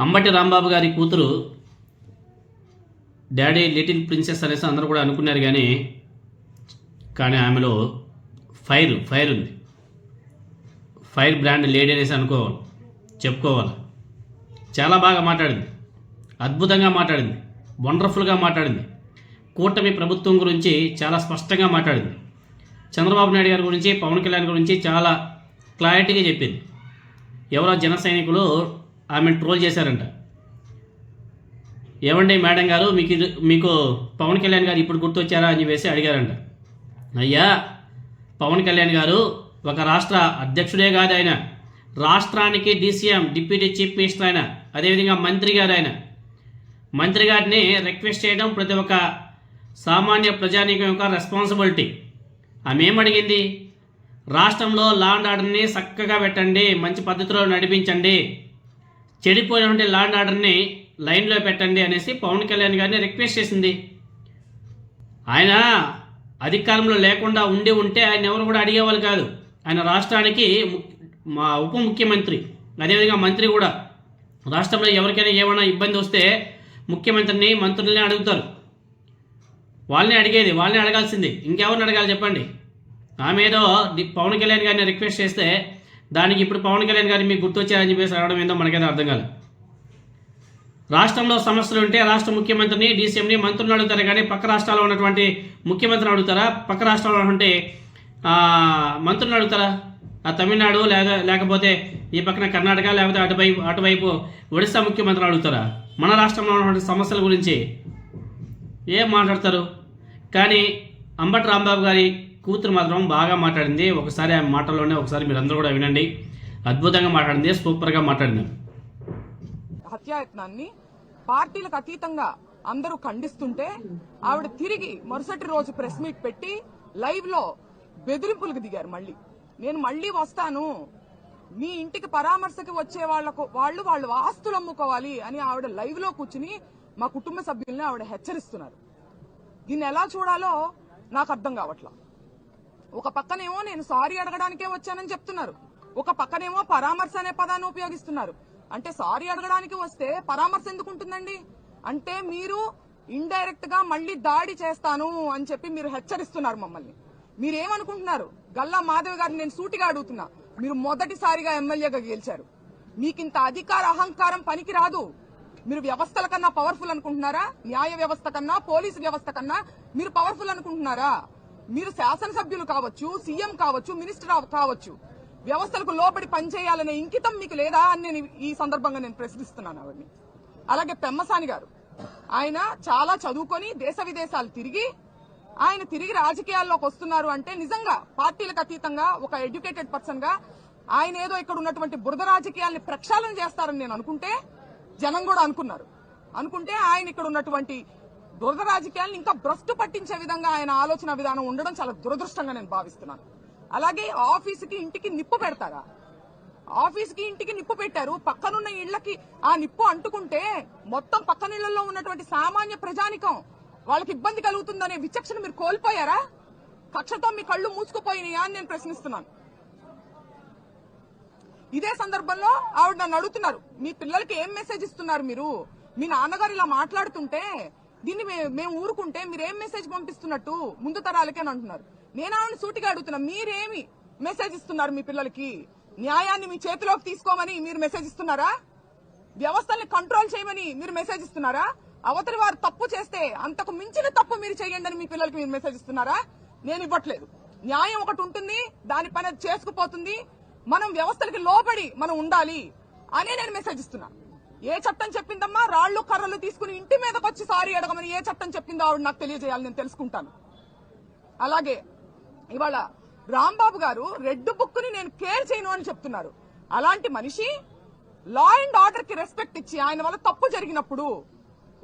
అంబటి రాంబాబు గారి కూతురు daddy little princess అనేసి అందరూ కూడా అనుకున్నారు కానీ కానీ ఆమెలో ఫైర్ ఫైర్ ఉంది. ఫైర్ బ్రాండ్ లేడీ అనేసి అనుకోవాలి చెప్పుకోవాలి. చాలా బాగా మాట్లాడింది. అద్భుతంగా మాట్లాడింది. వండర్ఫుల్గా మాట్లాడింది. కూటమి ప్రభుత్వం గురించి చాలా స్పష్టంగా మాట్లాడింది. చంద్రబాబు నాయుడు గారి గురించి పవన్ కళ్యాణ్ గురించి చాలా క్లారిటీగా చెప్పింది. ఎవరో జన సైనికులు ఆమెను ట్రోల్ చేశారంట. ఏమండి మేడం గారు మీకు ఇది మీకు పవన్ కళ్యాణ్ గారు ఇప్పుడు గుర్తొచ్చారా అని చెప్పేసి అడిగారంట. అయ్యా పవన్ కళ్యాణ్ గారు ఒక రాష్ట్ర అధ్యక్షుడే కాదు ఆయన. రాష్ట్రానికి డీసీఎం డిప్యూటీ చీఫ్ మినిస్టర్ ఆయన. అదేవిధంగా మంత్రి గారు ఆయన. మంత్రి గారిని రిక్వెస్ట్ చేయడం ప్రతి ఒక్క సామాన్య ప్రజానీకం యొక్క రెస్పాన్సిబిలిటీ. ఆమె ఏమడిగింది రాష్ట్రంలో లా అండ్ ఆర్డర్ని చక్కగా పెట్టండి మంచి పద్ధతిలో నడిపించండి. చెడిపోయినటువంటి లా ఆర్డర్ని లైన్లో పెట్టండి అనేసి పవన్ కళ్యాణ్ గారిని రిక్వెస్ట్ చేసింది. ఆయన అధికారంలో లేకుండా ఉండి ఉంటే ఆయన ఎవరు కూడా అడిగేవాళ్ళు కాదు. ఆయన రాష్ట్రానికి ము- మా ఉప ముఖ్యమంత్రి అదేవిధంగా మంత్రి కూడా. రాష్ట్రంలో ఎవరికైనా ఏమైనా ఇబ్బంది వస్తే ముఖ్యమంత్రిని మంత్రులనే అడుగుతారు. వాళ్ళని అడిగేది వాళ్ళని అడగాల్సింది. ఇంకెవరిని అడగాలి చెప్పండి? ఆమె ఏదో పవన్ కళ్యాణ్ గారిని రిక్వెస్ట్ చేస్తే దానికి ఇప్పుడు పవన్ కళ్యాణ్ గారు మీకు గుర్తొచ్చారని చెప్పేసి అడగడం ఏందో మనకైతే అర్థం కాలేదు. రాష్ట్రంలో సమస్యలు ఉంటే రాష్ట్ర ముఖ్యమంత్రిని డీసీఎంని మంత్రులను అడుగుతారు? కానీ పక్క రాష్ట్రాల్లో ఉన్నటువంటి ముఖ్యమంత్రిని అడుగుతారా? పక్క రాష్ట్రాల్లో ఉన్నటువంటి మంత్రులను అడుగుతారా? ఆ తమిళనాడు లేదా లేకపోతే ఈ పక్కన కర్ణాటక లేకపోతే అటువైపు అటువైపు ఒడిశా ముఖ్యమంత్రిని అడుగుతారా? మన రాష్ట్రంలో ఉన్నటువంటి సమస్యల గురించి ఏం మాట్లాడతారు? కానీ అంబటి రాంబాబు గారి కూతురు మాత్రం బాగా మాట్లాడింది. ఒకసారి ఆ మాటల్లోనే ఒకసారి మీరందరూ కూడా వినండి. అద్భుతంగా మాట్లాడింది. సూపర్గా మాట్లాడింది. హత్యాయత్నాన్ని పార్టీలకు అతీతంగా అందరూ ఖండిస్తుంటే ఆవిడ తిరిగి మరుసటి రోజు ప్రెస్ మీట్ పెట్టి లైవ్లో బెదిరింపులకు దిగారు మళ్ళీ. నేను మళ్ళీ వస్తాను. మీ ఇంటికి పరామర్శకి వచ్చే వాళ్ళకు వాళ్ళు వాళ్ళు ఆస్తులు అమ్ముకోవాలి అని ఆవిడ లైవ్లో కూర్చుని మా కుటుంబ సభ్యుల్ని ఆవిడ హెచ్చరిస్తున్నారు. దీన్ని ఎలా చూడాలో నాకు అర్థం కావట్లేదు ఒక పక్కనేమో నేను సారీ అడగడానికే వచ్చానని చెప్తున్నారు. ఒక పక్కనేమో పరామర్శ అనే పదాన్ని ఉపయోగిస్తున్నారు. అంటే సారీ అడగడానికి వస్తే పరామర్శ ఎందుకు ఉంటుందండి అంటే మీరు ఇండైరెక్ట్గా మళ్ళీ దాడి చేస్తాను అని చెప్పి మీరు హెచ్చరిస్తున్నారు మమ్మల్ని. మీరేమనుకుంటున్నారు? గల్లా మాధవ్ గారిని నేను సూటిగా అడుగుతున్నా. మీరు మొదటిసారిగా ఎమ్మెల్యేగా గెలిచారు. మీకింత అధికార అహంకారం పనికి రాదు మీరు వ్యవస్థల కన్నా పవర్ఫుల్ అనుకుంటున్నారా? న్యాయ వ్యవస్థ కన్నా పోలీసు వ్యవస్థ కన్నా మీరు పవర్ఫుల్ అనుకుంటున్నారా? మీరు శాసనసభ్యులు కావచ్చు సీఎం కావచ్చు మినిస్టర్ కావచ్చు వ్యవస్థలకు లోబడి పనిచేయాలనే ఇంకితం మీకు లేదా అని నేను ఈ సందర్భంగా నేను ప్రశ్నిస్తున్నాను ఆవిడని అలాగే పెమ్మసాని గారు ఆయన చాలా చదువుకొని దేశ విదేశాలు తిరిగి ఆయన తిరిగి రాజకీయాల్లోకి వస్తున్నారు అంటే నిజంగా పార్టీలకు అతీతంగా ఒక ఎడ్యుకేటెడ్ పర్సన్గా ఆయన ఏదో ఇక్కడ ఉన్నటువంటి బురద రాజకీయాల్ని ప్రక్షాళన చేస్తారని నేను అనుకుంటే జనం కూడా అనుకున్నారు. అనుకుంటే ఆయన ఇక్కడ ఉన్నటువంటి దురద రాజకీయాలను ఇంకా భ్రష్టు పట్టించే విధంగా ఆయన ఆలోచన విధానం ఉండడం చాలా దురదృష్టంగా నేను భావిస్తున్నాను. అలాగే ఆఫీసుకి ఇంటికి నిప్పు పెడతారా? ఆఫీస్కి ఇంటికి నిప్పు పెట్టారు. పక్కనున్న ఇళ్ళకి ఆ నిప్పు అంటుకుంటే మొత్తం పక్కనిళ్ళలో ఉన్నటువంటి సామాన్య ప్రజానికం వాళ్ళకి ఇబ్బంది కలుగుతుందనే విచక్షణ మీరు కోల్పోయారా? కక్షతో మీ కళ్ళు మూసుకుపోయినాయా అని నేను ప్రశ్నిస్తున్నాను. ఇదే సందర్భంలో ఆవిడ నన్ను అడుగుతున్నారు మీ పిల్లలకి ఏం మెసేజ్ ఇస్తున్నారు మీరు? మీ నాన్నగారు ఇలా మాట్లాడుతుంటే దీన్ని మేము ఊరుకుంటే మీరు ఏం మెసేజ్ పంపిస్తున్నట్టు ముందు తరాలకే అని అంటున్నారు. నేను ఆవిడ సూటిగా అడుగుతున్నా మీరేమి మెసేజ్ ఇస్తున్నారు మీ పిల్లలకి? న్యాయాన్ని మీ చేతిలోకి తీసుకోమని మీరు మెసేజ్ ఇస్తున్నారా? వ్యవస్థల్ని కంట్రోల్ చేయమని మీరు మెసేజ్ ఇస్తున్నారా? అవతలి వారు తప్పు చేస్తే అంతకు మించిన తప్పు మీరు చేయండి అని మీ పిల్లలకి మీరు మెసేజ్ ఇస్తున్నారా? నేను ఇవ్వట్లేదు. న్యాయం ఒకటి ఉంటుంది దాని పని అది చేసుకుపోతుంది. మనం వ్యవస్థలకి లోబడి మనం ఉండాలి అనే నేను మెసేజ్ ఇస్తున్నాను ఏ చట్టం చెప్పిందమ్మా? రాళ్ళు కర్రలు తీసుకుని ఇంటి మీదకి వచ్చి సారీ అడగమని ఏ చట్టం చెప్పిందో ఆవిడ నాకు తెలియజేయాలి నేను తెలుసుకుంటాను. అలాగే ఇవాళ రాంబాబు గారు రెడ్ బుక్ని నేను కేర్ చేయను అని చెప్తున్నారు. అలాంటి మనిషి లా అండ్ ఆర్డర్కి రెస్పెక్ట్ ఇచ్చి ఆయన వల్ల తప్పు జరిగినప్పుడు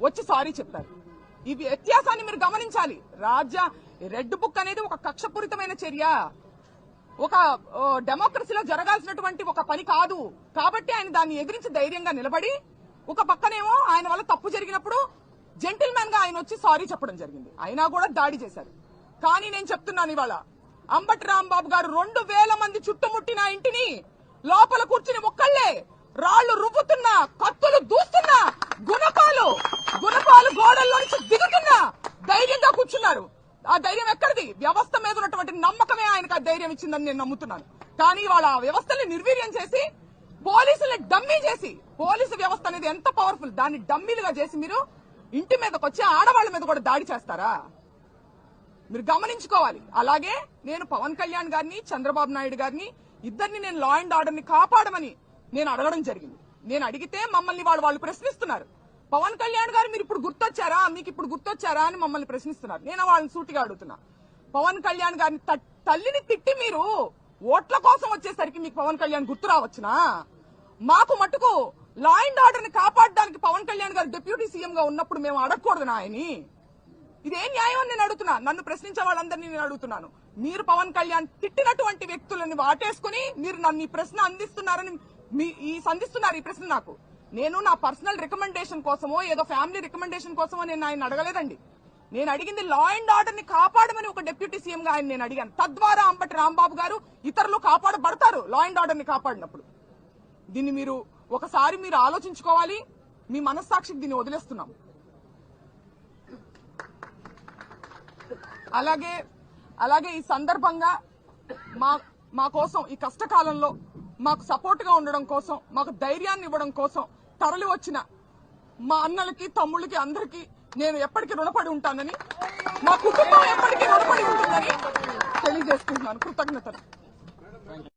వచ్చి సారీ చెప్పారు ఈ వ్యత్యాసాన్ని మీరు గమనించాలి. రాజ్య రెడ్ బుక్ అనేది ఒక కక్షపూరితమైన చర్య. ఒక డెమోక్రసీలో జరగాల్సినటువంటి ఒక పని కాదు. కాబట్టి ఆయన దాన్ని ఎదిరించి ధైర్యంగా నిలబడి ఒక పక్కనేమో ఆయన వల్ల తప్పు జరిగినప్పుడు జెంటిల్మెన్గా ఆయన వచ్చి సారీ చెప్పడం జరిగింది. అయినా కూడా దాడి చేశారు. కానీ నేను చెప్తున్నాను ఇవాళ అంబటి రాంబాబు గారు రెండు వేల మంది చుట్టుముట్టిన ఇంటిని లోపల కూర్చుని ఒక్కళ్ళే రాళ్ళు రువ్వుతున్నా కత్తులు దూస్తున్నా గుణపాలు గుణపాలు గోడల్లో దిగుతున్నా ధైర్యంగా కూర్చున్నారు. ఆ ధైర్యం ఎక్కడిది? వ్యవస్థ మీద ఉన్నటువంటి నమ్మకమే ఆయనకు ఆ ధైర్యం ఇచ్చిందని నేను నమ్ముతున్నాను. కానీ వాళ్ళ వ్యవస్థని నిర్వీర్యం చేసి పోలీసుల్ని డమ్మీ చేసి పోలీసు వ్యవస్థ అనేది ఎంత పవర్ఫుల్? దాన్ని డమ్మీలుగా చేసి మీరు ఇంటి మీదకి వచ్చి ఆడవాళ్ళ మీద కూడా దాడి చేస్తారా? మీరు గమనించుకోవాలి. అలాగే నేను పవన్ కళ్యాణ్ గారిని చంద్రబాబు నాయుడు గారిని ఇద్దరిని నేను లా అండ్ ఆర్డర్ని కాపాడమని నేను అడగడం జరిగింది. నేను అడిగితే మమ్మల్ని వాళ్ళు వాళ్ళు ప్రశ్నిస్తున్నారు. పవన్ కళ్యాణ్ గారు మీరు ఇప్పుడు గుర్తొచ్చారా? మీకు ఇప్పుడు గుర్తొచ్చారా అని మమ్మల్ని ప్రశ్నిస్తున్నారు. నేను వాళ్ళని సూటిగా అడుగుతున్నా. పవన్ కళ్యాణ్ గారిని త- తల్లిని తిట్టి మీరు ఓట్ల కోసం వచ్చేసరికి మీకు పవన్ కళ్యాణ్ గుర్తు రావచ్చునా? మాకు మటుకు లా అండ్ ఆర్డర్ని కాపాడడానికి పవన్ కళ్యాణ్ గారు డిప్యూటీ సీఎం గా ఉన్నప్పుడు మేము అడగకూడదు ఆయన్ని ఇదేం న్యాయం అని నేను అడుగుతున్నా. నన్ను ప్రశ్నించే వాళ్ళందరినీ నేను అడుగుతున్నాను. మీరు పవన్ కళ్యాణ్ తిట్టినటువంటి వ్యక్తులని వాటేసుకుని మీరు నన్ను ఈ ప్రశ్న అందిస్తున్నారని మీ ఈ సంధిస్తున్నారు ఈ ప్రశ్న నాకు. నేను నా పర్సనల్ రికమెండేషన్ కోసమో ఏదో ఫ్యామిలీ రికమెండేషన్ కోసమో నేను ఆయన అడగలేదండి. నేను అడిగింది లా అండ్ ఆర్డర్ని కాపాడమని ఒక డిప్యూటీ సీఎం గా ఆయన నేను అడిగాను. తద్వారా అంబటి రాంబాబు గారు ఇతరులు కాపాడబడతారు లా అండ్ ఆర్డర్ని కాపాడినప్పుడు. దీన్ని మీరు ఒకసారి మీరు ఆలోచించుకోవాలి. మీ మనస్సాక్షికి దీన్ని వదిలేస్తున్నాం. అలాగే అలాగే ఈ సందర్భంగా మా మా కోసం ఈ కష్టకాలంలో మాకు సపోర్ట్గా ఉండడం కోసం మాకు ధైర్యాన్ని ఇవ్వడం కోసం తరలి వచ్చిన మా అన్నలకి తమ్ముళ్ళకి అందరికీ నేను ఎప్పటికీ రుణపడి ఉంటానని మా కుటుంబం ఎప్పటికీ రుణపడి ఉంటుందని తెలియజేసుకుంటున్నాను. కృతజ్ఞతలు.